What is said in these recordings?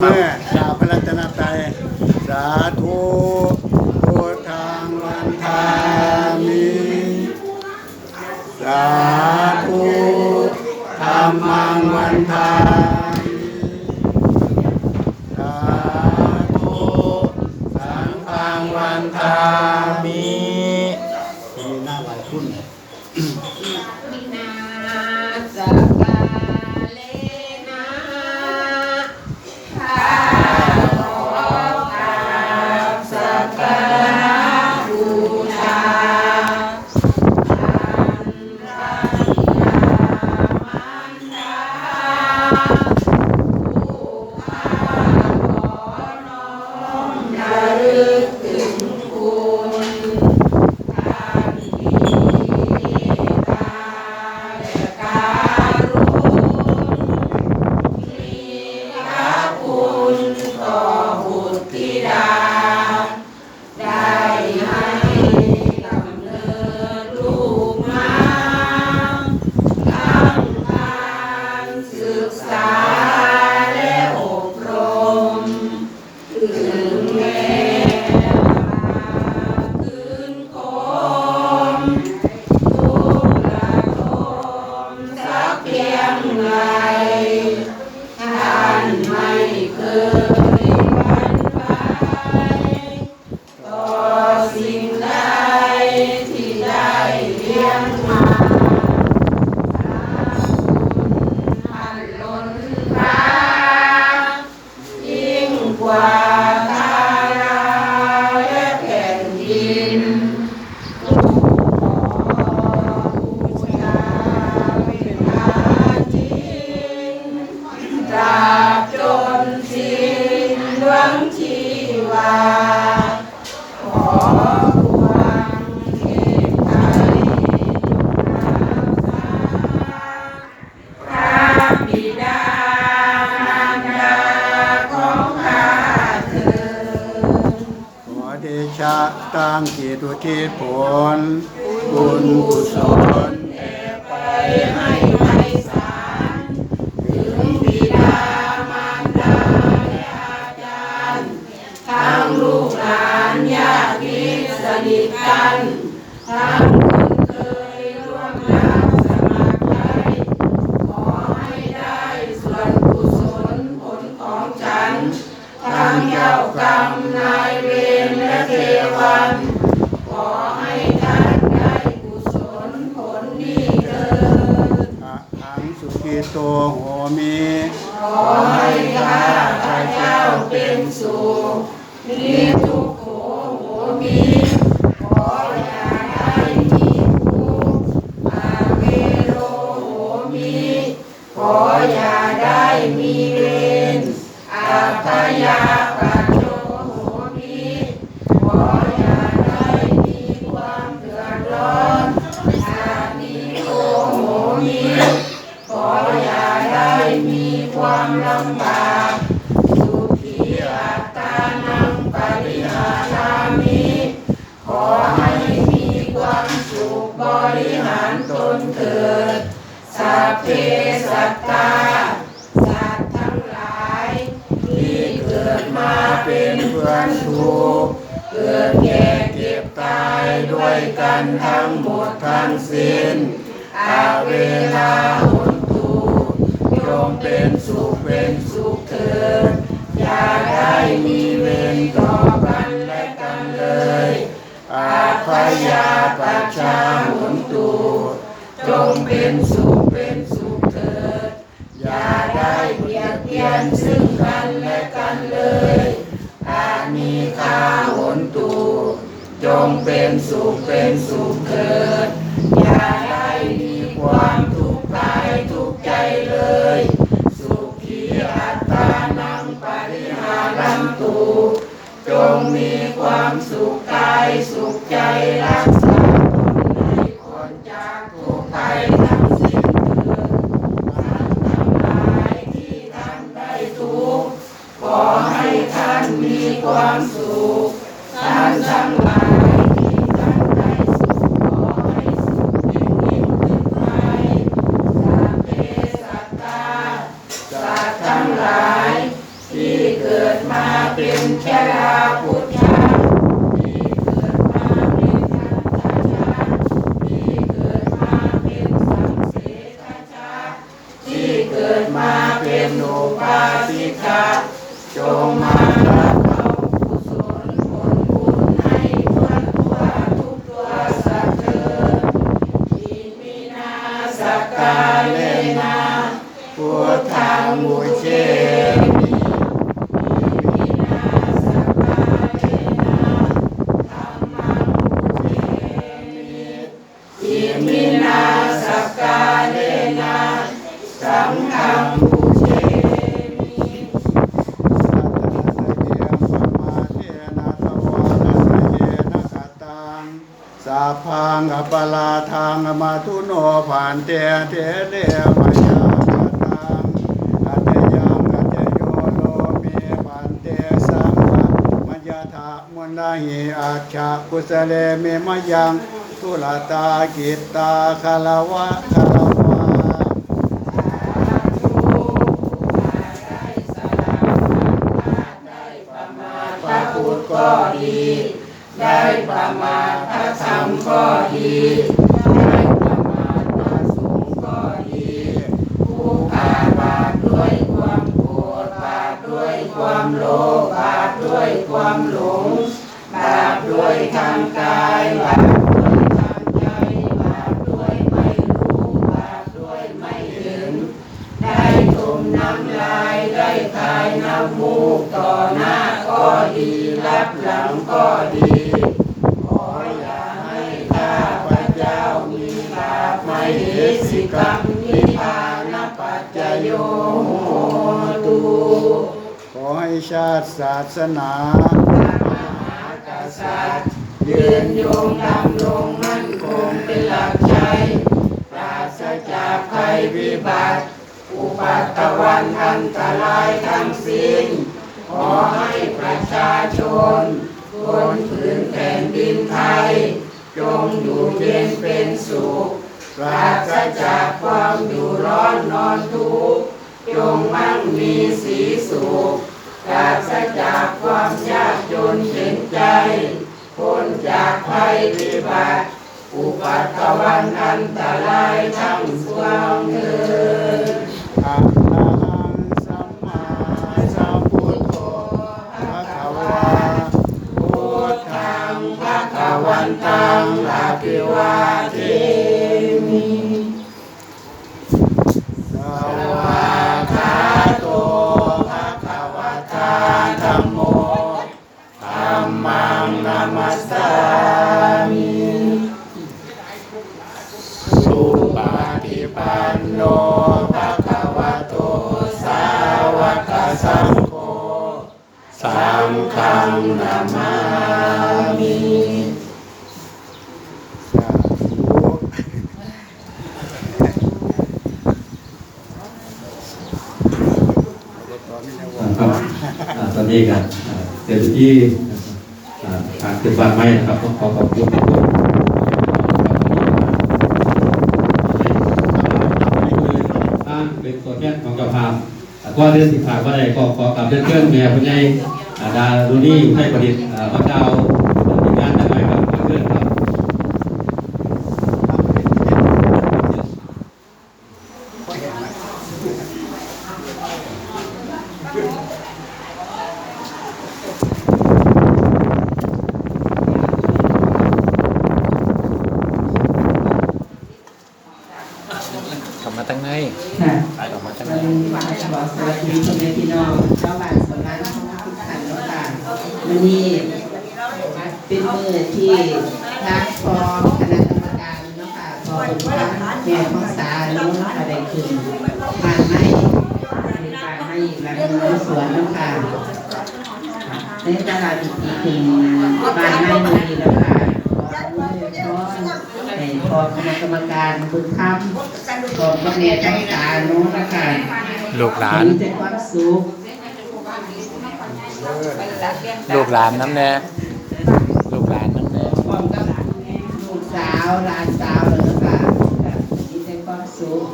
เมื่อกราพระรัตนาตรัยสาธุพุทธังวันทามิสาธุธรรมังวันทามิสาธุสังฆังวันทามิมีหน้าหลายคุณ ยิ่ ตั้งจิตอุทิศผล บุญกุศลไปให้ไพศาลถึงบิดามารดาและอาจารย์ทั้งลูกหลานญาติมิตรสนิทกันทั้งคนเคยร่วมรับสมัครใจขอให้ได้ส่วนกุศลผลของฉันทั้งเจ้ากรรมนายเวรและเทวัน โตโหมิขอให้ข้าพระเจ้าเป็นสุขมีทุกข์โขโหมีขออย่าได้มีทุกข์อาเวโรโหมีขออย่าได้มีเวรอาพยาปัจจ นังปริหารามิขอให้มีความสุขบริหารตนเถิดสัพเพสัตตาสัตว์ทั้งหลาย ที่เกิดมาเป็นเพื่อนทุกเกิดแก่เก็บตายด้วยกันทั้งหมดทั้งสิ้นอาเวลาหุนตูจงเป็นสุขเป็นสุขเถิดอย่าได้มี เวรต่อกันและกันเลยอาพยาปัชชาหุนตูจงเป็นสุขเป็นสุขเถิด อย่าได้เบียดเบียนซึ่งกันและกันเลยอามีคาหุนตูจงเป็นสุขเป็นสุขเถิด กา กาเลนะสังฆังบูเชมิสัพพังอปลาทังมาทุโนผ่านเตเทเดมยาคตังอัตยังอัตโยโลเมผ่านเตสังมัญญาธามุนลาหิอาชากุสเลเมมยัง ทุลตากิตตาคารวะคารวะพระพุทธก็ดี ได้ประมาทพระธรรมก็ดีได้ประมาทพระสงฆ์ก็ดีผู้อาบาปด้วยความโกรธบาปด้วยความโลภบาปด้วยความหลงบาปด้วยทางกายบาปด้วยทางใจบาปด้วยไม่รู้บาปด้วยไม่เห็น ได้ทม น้ำลายได้ทายน้ำมูกต่อหน้าก็ดีรับหลังก็ดี ขออย่าให้ข้าพระเจ้ามีบาปไม่เหสิกรรมนิพพานปัจจโยตุขอให้ชาติศาสนาธรรมะกษัตริย์ยืนยงดำรง วันอันตรายทั้งสิ้น ขอให้ประชาชนบนผืนแผ่นดินไทย จงอยู่เย็นเป็นสุขปราศจากความอยู่ร้อนนอนทุกข์จงมั่งมีสีสุขปราศจากความยากจนเข็นใจพ้นจากภัยพิบัติอุปัตตวันอันตรายทั้งปวงเถิด ครับตอนนี้กันอ่าเสร็จที่อ่าการขึ้นบ้านไม้นะครับต้องขอขอบคุณทุกคนอ่าเป็นตัวแทนของเจ้าภาพอ่าก็เรื่องสินค้าว่าใดก็ขอกลับเรื่องเครื่องแม่พญายอ่าดารุณีให้ประดิษฐ์พระเจ้าเป็นงานได้ไหมครับเรื่องครับ กลับมาตั้งในค่ะกลับมาตั้งในวันนี้มาบอกสวัสดีพ่อแม่พี่น้องชาวบ้านสวนร้านทุกท่านแล้วค่ะวันนี้เป็นมือที่ทางพอมคณะกรรมการเนาะค่ะพอเป็นพระแม่ของสาเนาะค่ะได้ขึ้นบ้านไม้บ้านไม้หลังเมืองสวนเนาะค่ะในตลาดอีกทีถึงบ้านไม้มือนี้แล้วค่ะ ขออวยพรให้พอคณะกรรมการบุญธรรมขอบพระแม่ทั้งสามนู้นนะคะลูกหลาน มีแต่ความสุขลูกหลานน้ำแน่ลูกหลานน้ำแน่ความกับลูกสาวหลานสาวเลยค่ะมีแต่ความสุข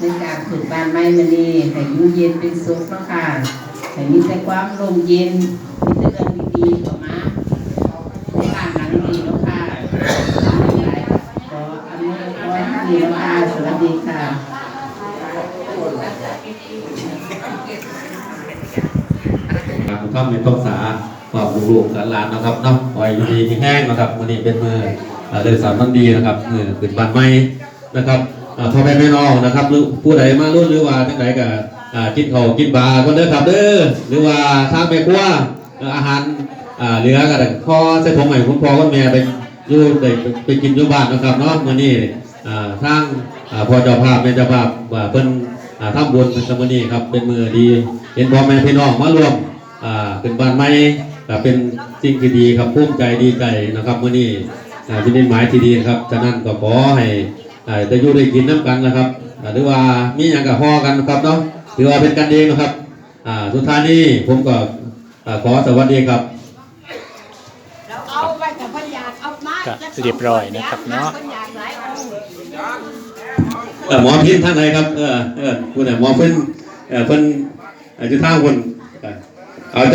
ในการถึงบ้านไม้มณีให้อยู่เย็นเป็นสุขเนาะค่ะใแต่มีแต่ความลมเย็นมีแต่เรื่องดีๆต่อมาในการงานดีเนาะค่ะขออำนวยพรดีเนาะค่ะสวัสดีค่ะ ครับ ก็มีต้องษาความลูกๆหลานๆนะครับเนาะคอยอยู่ดีมีแห้งนะครับวันนี้เป็นมือเอ่อเดือนสามวันดีนะครับมือขึ้นบ้านใหม่นะครับพ่อแม่พี่น้องนะครับหรือผู้ใดมารุ่นหรือว่าทั้งไหนก็อ่ากินข้าวกินบาก็เด้อครับเด้อหรือว่าทางแม่ครัวอาหารเหลือก็ได้พ่อใส่ถุงใหม่คุณพ่อคุณแม่ไปอยู่ไปกินอยู่บ้านนะครับเนาะมื้อนี้อ่าทางพ่อเจ้าภาพแม่เจ้าภาพว่าเพิ่น อ่าทำบุญเป็นมื้อนี้ครับเป็นมื้อดี เห็นพ่อแม่พี่น้องมารวมอ่าเป็นบ้านใหม่ก็เป็นสิ่งที่ดีครับภูมิใจดีใจนะครับมื้อนี้อ่าเป็นนิหมายที่ดีนะครับฉะนั้นก็ขอให้อ่าได้อยู่ได้กินน้ำกันนะครับอ่าหรือว่ามีอย่างกับพ่อกันนะครับเนาะถือว่าเป็นกันเองนะครับอ่าสุดท้ายนี้ผมก็อ่าขอสวัสดีครับเอาไว้กับพยานเอามาก็เรียบร้อยนะครับเนาะ พยานหลายองค์ เออหมอพินท่านไหนครับเออเออคุณน่ะหมอเพิ่นเออเพิ่นอาจจะท่าคนเอาจัง